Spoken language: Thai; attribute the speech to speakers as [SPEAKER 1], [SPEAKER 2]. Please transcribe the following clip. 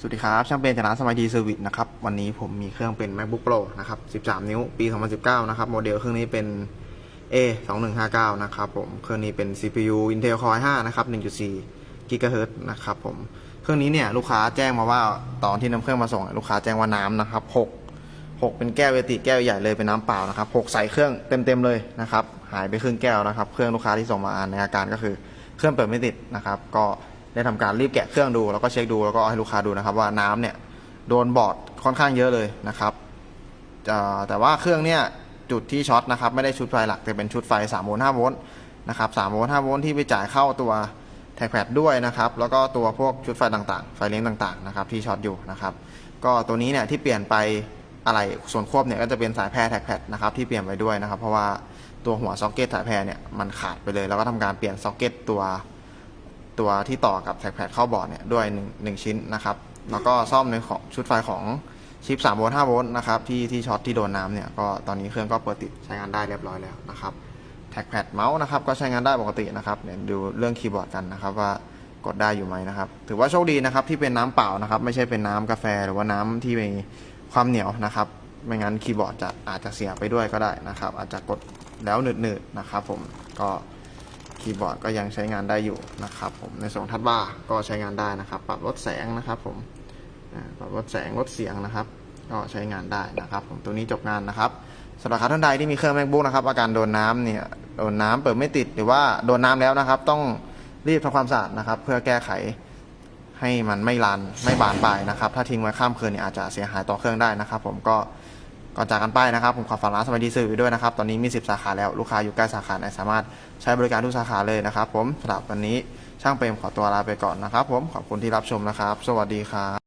[SPEAKER 1] สวัสดีครับ ช่างเป็นจากร้านสมัยดีเซอร์วิสนะครับ วันนี้ผมมีเครื่องเป็น macbook pro นะครับ 13 นิ้ว ปี 2019 นะครับ โมเดลเครื่องนี้เป็น a 2159นะครับผม เครื่องนี้เป็น CPU Intel Core i5 นะครับ 1.4 GHz นะครับผม เครื่องนี้เนี่ยลูกค้าแจ้งมาว่าตอนที่นำเครื่องมาส่งลูกค้าแจ้งว่าน้ำนะครับ 6 6 เป็นแก้วเวติแก้วใหญ่เลยเป็นน้ำเปล่านะครับ 6 ใส่เครื่องเต็มๆเลยนะครับ หายไปครึ่งแก้วนะครับ เครื่องลูกค้าที่ส่งมาอ่านในอาการก็คือ เครื่องเปิดไม่ติดนะครับ ก็ ได้ทำการรีบแกะเครื่องดู แล้วก็เช็คดูแล้วก็ให้ลูกค้าดูนะครับ ว่าน้ำเนี่ยโดนบอร์ดค่อนข้างเยอะเลยนะครับแต่ว่าเครื่องเนี่ยจุดที่ช็อตนะครับไม่ได้ชุดไฟหลักแต่เป็นชุดไฟ3โวลต์5โวลต์นะครับ3โวลต์5โวลต์ที่ไปจ่ายเข้าตัวแท็กแพดด้วยนะครับแล้วก็ตัวพวกชุดไฟต่างๆ ไฟเลี้ยงต่างๆนะครับที่ช็อตอยู่นะครับก็ตัวนี้เนี่ยที่เปลี่ยนไปอะไรส่วนควบเนี่ยก็จะเป็นสายแพรแท็กแพดนะครับที่เปลี่ยนไปด้วยนะครับเพราะว่าตัวหัวซ็อกเก็ตสายแพรเนี่ยมันขาดไปเลย แล้วก็ทำการเปลี่ยนซ็อกเก็ตตัว ตัวที่ต่อกับแท็กแพดเข้าบอร์ดเนี่ยด้วยหนึ่งหนึ่งชิ้นนะครับ แล้วก็ซ่อมในของชุดไฟของชิป3โวลต์5โวลต์นะครับที่ที่ช็อตที่โดนน้ำเนี่ยก็ตอนนี้เครื่องก็เปิดติดใช้งานได้เรียบร้อยแล้วนะครับแท็กแพดเมาส์นะครับก็ใช้งานได้ปกตินะครับเดี๋ยวดูเรื่องคีย์บอร์ดกันนะครับว่ากดได้อยู่ไหมนะครับ ถือว่าโชคดีนะครับที่เป็นน้ำเปล่านะครับ ไม่ใช่เป็นน้ำกาแฟหรือว่าน้ำที่มีความเหนียวนะครับ ไม่งั้นคีย์บอร์ดจะอาจจะเสียไปด้วยก็ได้นะครับ อาจจะกดแล้วหนืดๆนะครับ ผมก็ คีย์บอร์ดก็ยังใช้งานได้อยู่นะครับผมในส่วนทัดบ้าร์ก็ใช้งานได้นะครับ ปรับลดแสงนะครับผมปรับลดแสงลดเสียงนะครับ ก็ใช้งานได้นะครับ ผมตัวนี้จบงานนะครับสำหรับใครท่านใดที่มีเครื่อง macbook นะครับอาการโดนน้ำเนี่ยโดนน้ำเปิดไม่ติดหรือว่าโดนน้ำแล้วนะครับ ต้องรีบทำความสะอาดนะครับ เพื่อแก้ไขให้มันไม่ลานไม่บานปลายนะครับ ถ้าทิ้งไว้ข้ามคืนเนี่ยอาจจะเสียหายต่อเครื่องได้นะครับ ผมก็ ก่อนจากกันไปนะครับ ผมขอฝากร้านสมัยดีซื้อด้วยนะครับ ตอนนี้มี 10 สาขาแล้ว ลูกค้าอยู่ใกล้สาขาไหนสามารถใช้บริการทุกสาขาเลยนะครับผมสำหรับวันนี้ช่างเปรมขอตัวลาไปก่อนนะครับ ผมขอบคุณที่รับชมนะครับ สวัสดีครับ